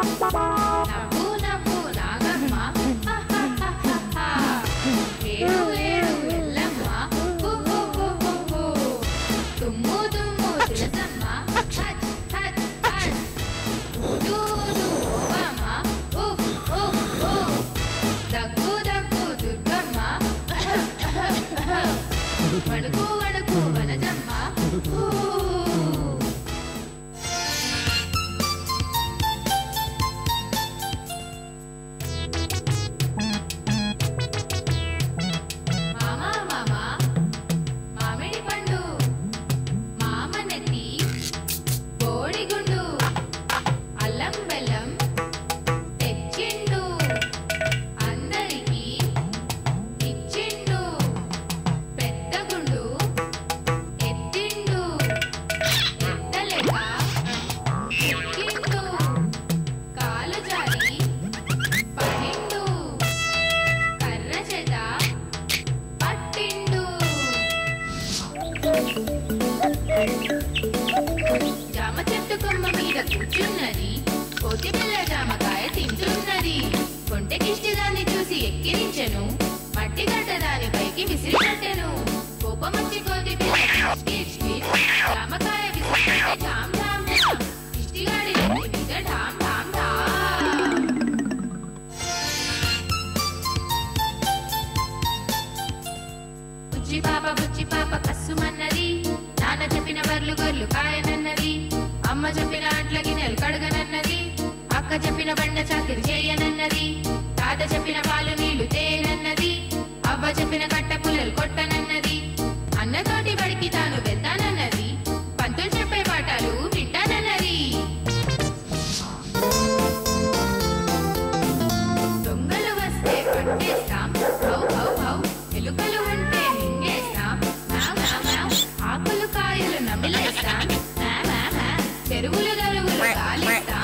నవ్వు నవ్వు నాగమ్మ హాహాహాహా. ఏడు ఏడు ఎల్లమ్మ హు హు హు హు హు. తుమ్ము తుమ్ము తులసమ్మ హచ్ హచ్ హచ్. ఊదు ఊదు ఓబమ్మ ఉఫ్ ఉఫ్ ఉఫ్. దగ్గు దగ్గు దుర్గమ్మ అహం, అహం, అహం. వణుకు వణుకు వనజమ్మ చెట్టు కొమ్మ మీద కూర్చున్నది కోతి పిల్ల జామకాయ తింటున్నది. కొంటకిష్టి దాన్ని చూసి ఎక్కిరించెను మట్టి గడ్డ దాని పైకి విసిరినట్టెను కోపం కోపమొచ్చి కోతి పిల్ల జామకాయ విసిరితే ఢామ్ ఢామ్ ఢామ్ మీద ఢామ్ ఢామ్ ఢామ్ పాప బుచ్చి పాప కస్సుమన్నది. నాన్న చెప్పిన వర్లు గొర్లు కాయనన్నది. అమ్మ చెప్పిన అట్లకి నెలకడగనన్నది కడగనన్నది. అక్క చెప్పిన బండ చాకిరి చేయనన్నది. తాత చెప్పిన పాలు నీళ్ళు తేనన్నది. అవ్వ చెప్పిన కట్ట పుల్లలు కొట్టనన్నది. అన్నతోటి బడికి తాను వెళ్తానన్నది. పంతులు చెప్పే పాఠాలు వింటానన్నది. దొంగలు వస్తే పట్టేస్తాం Lista, lista.